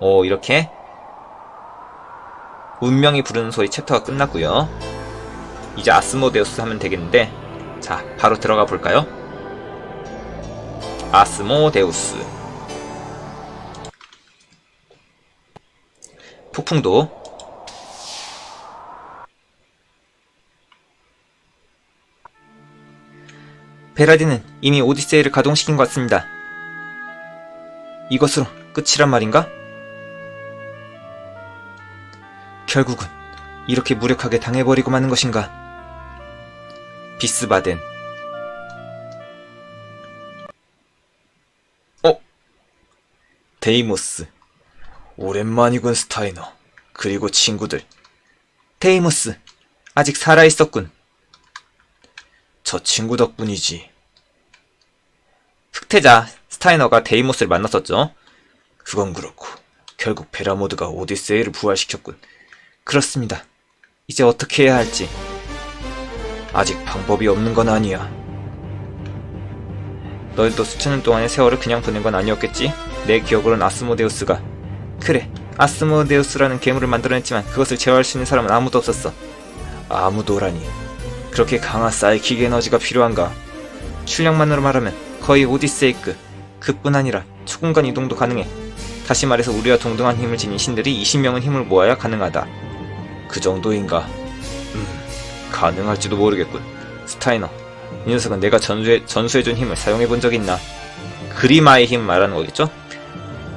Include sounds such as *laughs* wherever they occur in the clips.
오 이렇게 운명이 부르는 소리 챕터가 끝났고요 이제 아스모데우스 하면 되겠는데 자 바로 들어가 볼까요? 아스모데우스 폭풍도 베라디는 이미 오디세이를 가동시킨 것 같습니다. 이것으로 끝이란 말인가? 결국은 이렇게 무력하게 당해버리고 마는 것인가? 비스바덴. 어? 데이모스. 오랜만이군, 스타이너. 그리고 친구들. 데이모스. 아직 살아있었군. 저 친구 덕분이지. 흑태자 스타이너가 데이모스를 만났었죠. 그건 그렇고 결국 베라모드가 오디세이를 부활시켰군. 그렇습니다. 이제 어떻게 해야 할지 아직 방법이 없는 건 아니야. 너희도 수천 년 동안의 세월을 그냥 보낸 건 아니었겠지? 내 기억으로는 아스모데우스가 그래 아스모데우스라는 괴물을 만들어냈지만 그것을 제어할 수 있는 사람은 아무도 없었어. 아무도라니. 그렇게 강한 사이킥 에너지가 필요한가? 출력만으로 말하면 거의 오디세이급. 그뿐 아니라 초공간 이동도 가능해. 다시 말해서 우리와 동등한 힘을 지닌 신들이 20명은 힘을 모아야 가능하다. 그 정도인가? 음, 가능할지도 모르겠군. 스타이너, 이 녀석은 내가 전수해, 전수해준 힘을 사용해본 적 있나? 그리마의 힘 말하는 거겠죠?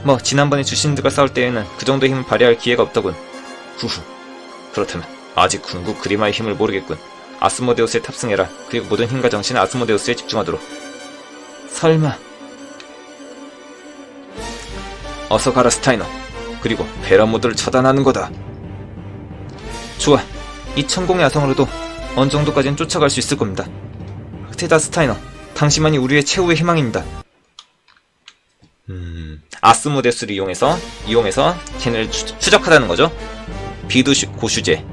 뭐, 지난번에 주신들과 싸울 때에는 그 정도의 힘을 발휘할 기회가 없더군. 후후. 그렇다면, 아직 궁극 그리마의 힘을 모르겠군. 아스모데우스에 탑승해라. 그리고 모든 힘과 정신을 아스모데우스에 집중하도록. 설마. 어서 가라 스타이너. 그리고 베라 모드를 처단하는 거다. 좋아. 이 천공의 야성으로도 어느 정도까지는 쫓아갈 수 있을 겁니다. 테다 스타이너, 당신만이 우리의 최후의 희망입니다. 음, 아스모데스를 이용해서 이용해서 걔네를 추, 추적하다는 거죠. 비두 고슈제.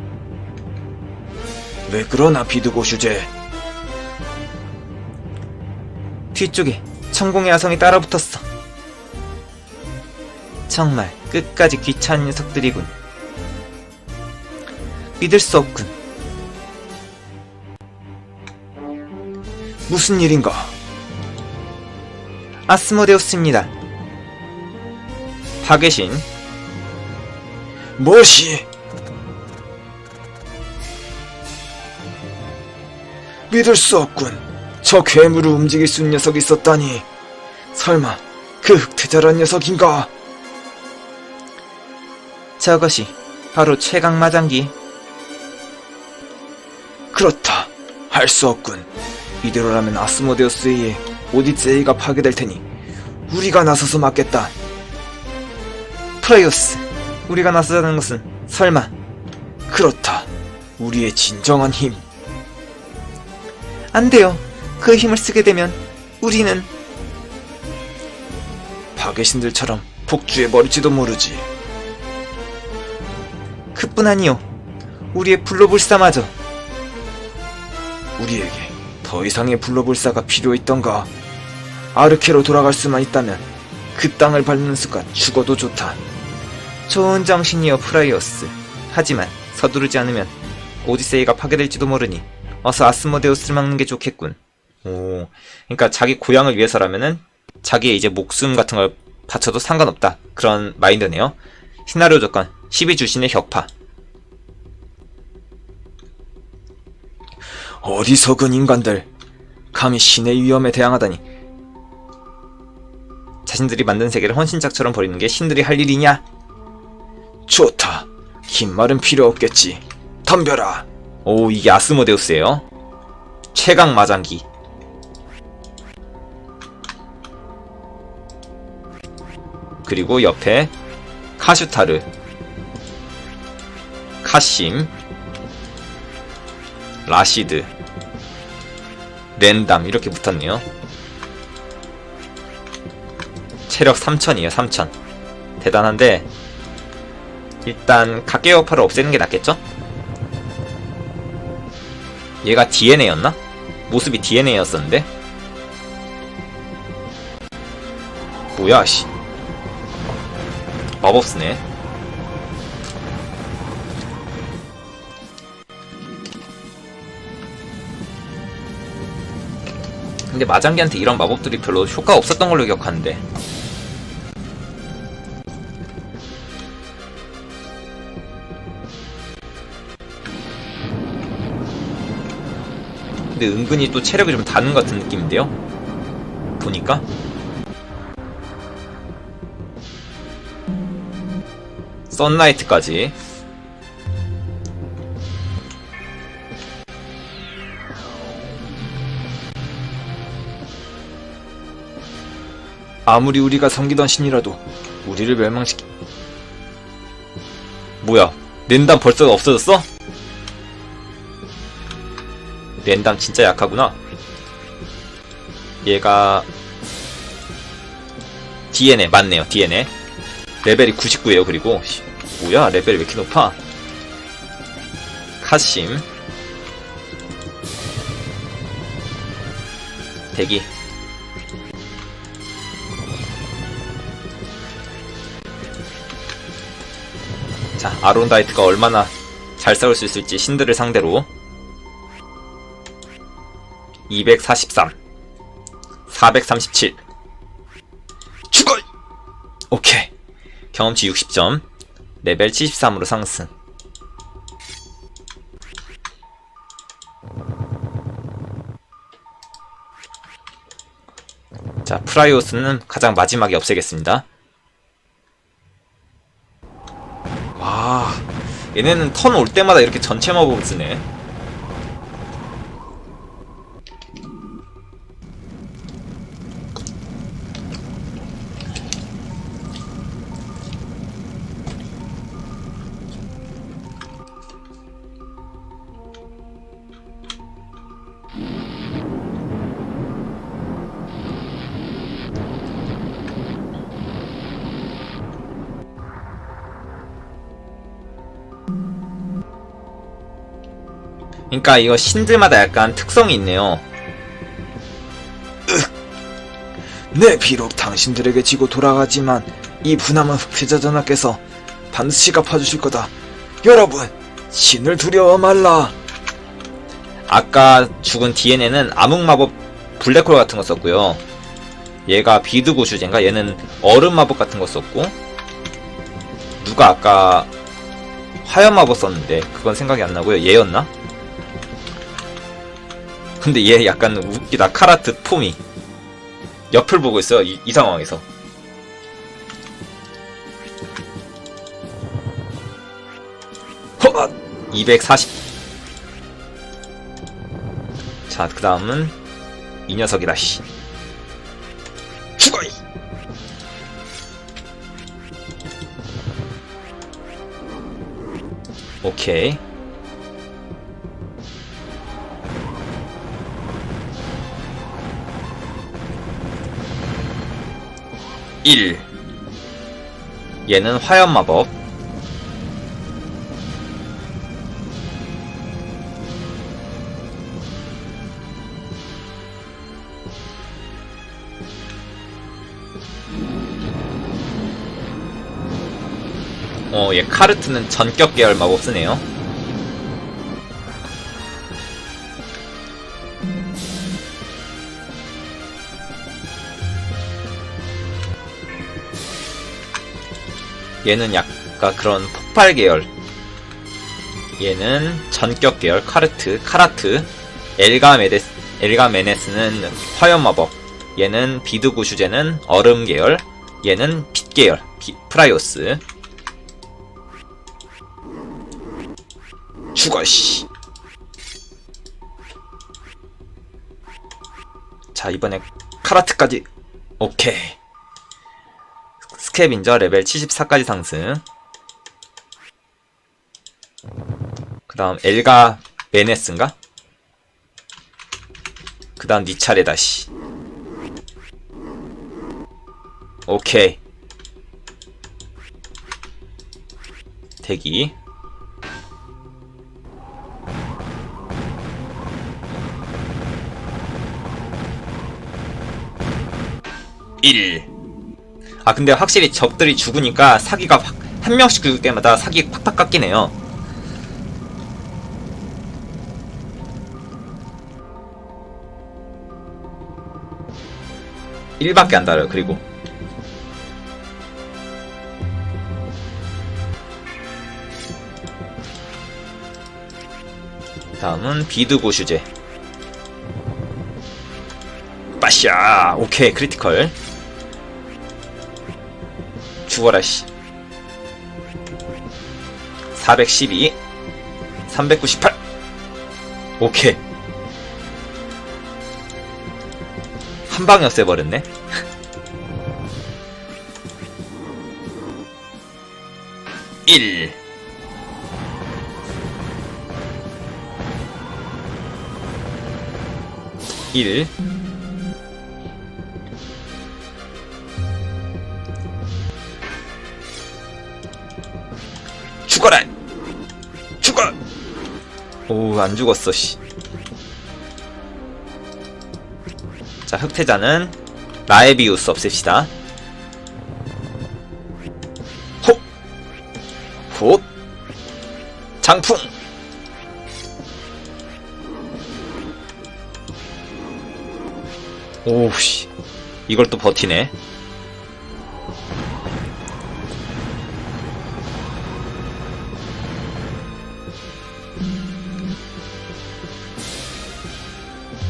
왜 그러나 비두 고슈제? 뒤쪽에 천공의 야성이 따라붙었어. 정말 끝까지 귀찮은 녀석들이군. 믿을 수 없군. 무슨 일인가? 아스모데우스입니다. 파괴신. 무엇이? 믿을 수 없군. 저 괴물을 움직일 수 있는 녀석이 있었다니. 설마 그 흑태자란 녀석인가? 저것이 바로 최강 마장기. 그렇다. 할 수 없군. 이대로라면 아스모데우스에 의해 오디세이가 파괴될 테니 우리가 나서서 막겠다. 프라이오스, 우리가 나서자는 것은 설마 그렇다. 우리의 진정한 힘. 안 돼요. 그 힘을 쓰게 되면 우리는 파괴신들처럼 폭주해 버릴지도 모르지. 그뿐 아니요. 우리의 불로불사마저 우리에게 더 이상의 불로불사가 필요했던가? 아르케로 돌아갈 수만 있다면 그 땅을 밟는 순간 죽어도 좋다. 좋은 정신이여 프라이오스. 하지만 서두르지 않으면 오디세이가 파괴될지도 모르니 어서 아스모데우스를 막는 게 좋겠군. 오, 그러니까 자기 고향을 위해서라면은 자기의 이제 목숨 같은 걸 바쳐도 상관없다. 그런 마인드네요. 시나리오 조건 12주신의 격파. 어리석은 인간들. 감히 신의 위험에 대항하다니. 자신들이 만든 세계를 헌신작처럼 버리는 게 신들이 할 일이냐? 좋다. 긴 말은 필요 없겠지. 덤벼라. 오, 이게 아스모데우스예요. 최강 마장기. 그리고 옆에 카슈타르, 카심, 라시드, 랜담 이렇게 붙었네요. 체력 3000이에요, 3000. 대단한데 일단 각계 여파를 없애는 게 낫겠죠? 얘가 DNA였나? 모습이 DNA였었는데? 뭐야, 씨. 마법 쓰네. 근데 마장기한테 이런 마법들이 별로 효과 없었던 걸로 기억하는데. 근데 은근히 또 체력이 좀 다는 것 같은 느낌인데요? 보니까? 썬라이트까지 아무리 우리가 섬기던 신이라도 우리를 멸망시키 뭐야 랜담 벌써 없어졌어? 랜담 진짜 약하구나. 얘가 DNA 맞네요 DNA 레벨이 99에요 그리고. 씨, 뭐야 레벨이 왜 이렇게 높아? 카심. 대기 자 아론다이트가 얼마나 잘 싸울 수 있을지 신들을 상대로. 243 437 죽어! 오케이. 경험치 60점. 레벨 73으로 상승. 자 프라이오스는 가장 마지막에 없애겠습니다 와 얘네는 턴 올 때마다 이렇게 전체 마법을 쓰네 그러니까 이거 신들마다 약간 특성이 있네요. 네, 비록 당신들에게 지고 돌아가지만 이 분함은 흑태자 전하께서 반드시 갚아주실 거다. 여러분, 신을 두려워 말라. 아까 죽은 DNA는 암흑 마법 블랙홀 같은 거 썼고요. 얘가 비드고 주제인가? 얘는 얼음 마법 같은 거 썼고 누가 아까 화염 마법 썼는데 그건 생각이 안 나고요. 얘였나? 근데 얘 약간 웃기다. 카라트 폼이 옆을 보고 있어요. 이, 이 상황에서. 허! 240. 자, 그 다음은 이 녀석이다, 씨. 죽어! 이! 오케이. 일. 얘는 화염 마법. 어, 얘 카르트는 전격 계열 마법 쓰네요. 얘는 약간 그런 폭발 계열. 얘는 전격 계열 카르트, 카라트. 엘가메데스, 엘가메네스는 화염 마법. 얘는 비드 구 슈제는 얼음 계열. 얘는 빛 계열, 비- 프라이오스. 죽어, 씨. 자 이번에 카라트까지 오케이 스케빈저 레벨 74까지 상승. 그 다음 엘가 메네스인가? 그 다음 니 차례다 씨 오케이. 대기. 일 아 근데 확실히 적들이 죽으니까 사기가 확, 한 명씩 죽을 때마다 사기 팍팍 깎이네요. 일밖에안 달아요. 그리고 다음은 비드고 슈제. 빠샤 오케이 크리티컬 죽어라 씨 412 398 오케이. 한 방에 없애버렸네. *laughs* 일. 일 오, 안 죽었어, 씨. 자, 흑태자는 라에비우스 없앱시다. 호! 호! 장풍! 오우, 씨. 이걸 또 버티네.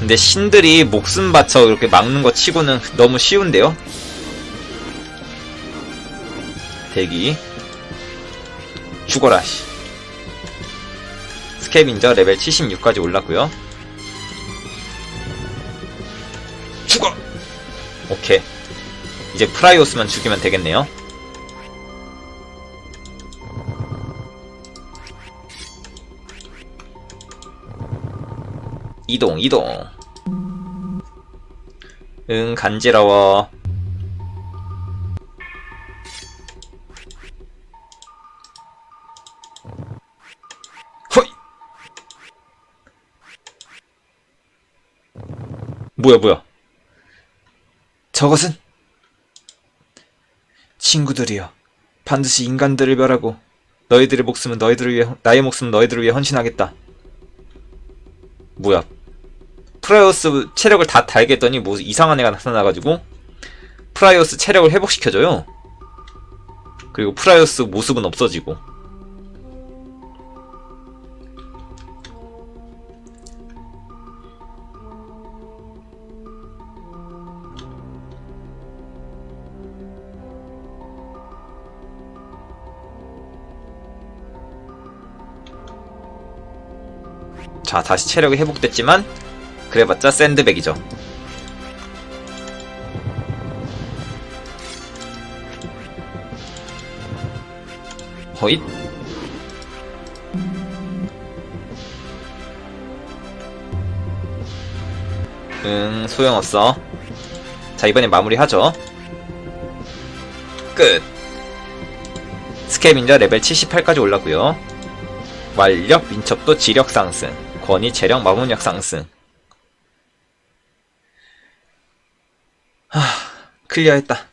근데 신들이 목숨 바쳐 이렇게 막는 거 치고는 너무 쉬운데요? 대기 죽어라 씨. 스캐빈저 레벨 76까지 올랐고요 죽어! 오케이 이제 프라이오스만 죽이면 되겠네요 이동 이동 응 간지러워. 허이! 뭐야 뭐야? 저것은 친구들이여. 반드시 인간들을 멸하고 너희들의 목숨은 너희들을 위해 나의 목숨은 너희들을 위해 헌신하겠다. 뭐야 프라이오스 체력을 다 달겠더니 뭐 이상한 애가 나타나가지고 프라이오스 체력을 회복시켜줘요. 그리고 프라이오스 모습은 없어지고. 자 다시 체력이 회복됐지만 그래봤자 샌드백이죠. 허잇. 응 소용없어. 자 이번엔 마무리하죠. 끝. 스케빈저 레벨 78까지 올랐고요. 완력, 민첩도, 지력 상승, 권위, 재력, 마법력 상승. 클리어했다.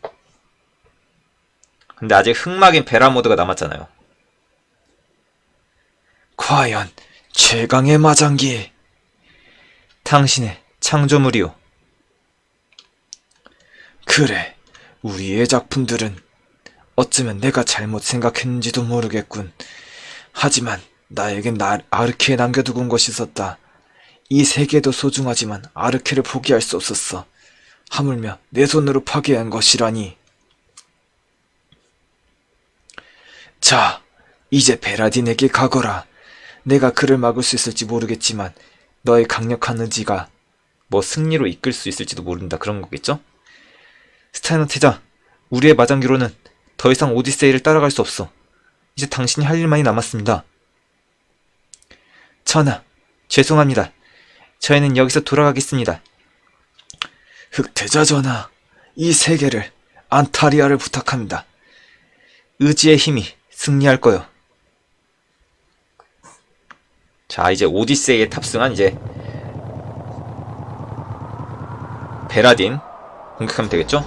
근데 아직 흑막인 베라 모드가 남았잖아요. 과연 최강의 마장기 당신의 창조물이요. 그래 우리의 작품들은 어쩌면 내가 잘못 생각했는지도 모르겠군 하지만 나에겐 나, 아르케에 남겨두고 온 것이 있었다 이 세계도 소중하지만 아르케를 포기할 수 없었어 하물며 내 손으로 파괴한 것이라니 자 이제 베라딘에게 가거라 내가 그를 막을 수 있을지 모르겠지만 너의 강력한 의지가 뭐 승리로 이끌 수 있을지도 모른다. 그런 거겠죠? 스타이너 태자, 우리의 마장기로는 더 이상 오디세이를 따라갈 수 없어. 이제 당신이 할 일만이 남았습니다. 전하, 죄송합니다. 저희는 여기서 돌아가겠습니다. 흑태자 전하, 이 세계를 안타리아를 부탁합니다. 의지의 힘이 승리할 거요. 자, 이제 오디세이에 탑승한 이제 베라딘 공격하면 되겠죠?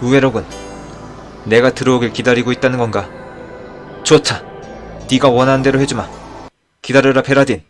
의외로군. 내가 들어오길 기다리고 있다는 건가? 좋다. 네가 원하는 대로 해주마. 기다려라 베라딘.